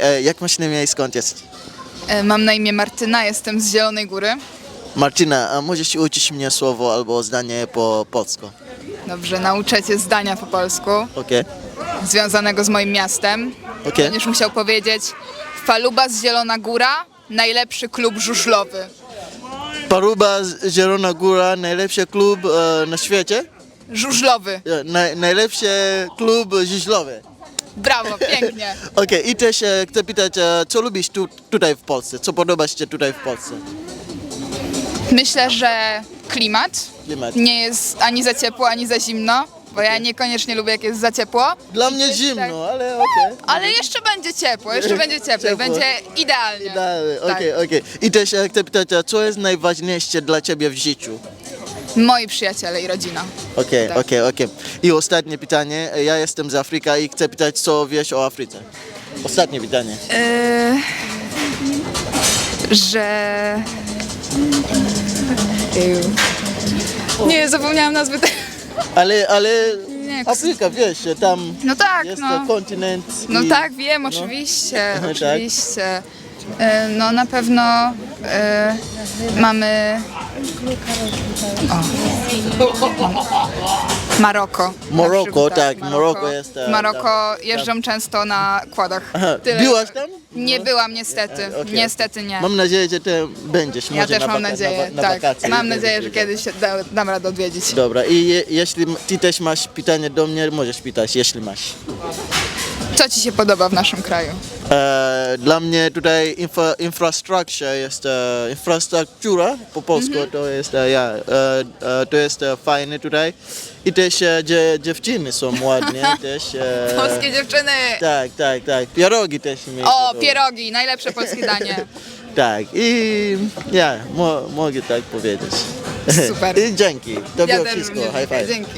E, jak masz na imię i skąd jesteś? E, Mam na imię Martyna, jestem z Zielonej Góry. Marcina, a możesz uczyć mnie słowo albo zdanie po polsku? Dobrze, nauczę cię zdania po polsku, Okej. związanego z moim miastem. Okej. Będziesz musiał powiedzieć Faluba z Zielona Góra, najlepszy klub żużlowy. Paruba z Zielona Góra, najlepszy klub e, na świecie? Żużlowy. E, naj, najlepszy klub żużlowy. Brawo, pięknie. Okej, i też e, chcę pytać, e, co lubisz tu, tutaj w Polsce? Co podoba ci się tutaj w Polsce? Myślę, że klimat Klimat. nie jest ani za ciepło, ani za zimno, bo ja niekoniecznie lubię jak jest za ciepło. Dla mnie zimno, ale okej. Ale jeszcze będzie ciepło, jeszcze będzie cieplej, Ciepło. będzie idealnie. Dalej, Tak. Okej, okej. I też e, chcę pytać, e, co jest najważniejsze dla ciebie w życiu? Moi przyjaciele i rodzina. Okej, Tak. okej, okej. I ostatnie pytanie. Ja jestem z Afryki i chcę pytać, co wiesz o Afryce? Ostatnie pytanie. Yy, że. Nie, zapomniałam nazwy. te- Ale, ale Nie, Afryka, wiesz, tam No tak, jest no. kontynent. No i- tak, wiem, oczywiście, Tak. oczywiście. Yy, No na pewno yy, mamy. Maroko. przykład, tak, Maroko jest, e, Maroko tam, jeżdżą często na kładach. Aha, Tyle. byłaś tam? Nie byłam niestety, E, okej, niestety nie. Mam nadzieję, że ty będziesz Ja może też na mam waka- nadzieję, na, wa- na tak. wakacje. Mam nadzieję, że kiedyś się da, dam radę odwiedzić. Dobra, i je, jeśli m- ty też masz pytanie do mnie, możesz pytać, jeśli masz. Co Ci się podoba w naszym kraju? E, dla mnie tutaj infra, infrastruktura jest e, infrastruktura po polsku Mhm. to jest e, ja, e, to jest e, fajne tutaj i też e, dzie, dziewczyny są ładnie też. E, Polskie dziewczyny! Tak, tak, tak. Pierogi też mi O, pierogi, najlepsze polskie danie. Tak i ja mo, mogę tak powiedzieć. Super. I dzięki. To Ja było wszystko. High five. Dzięki.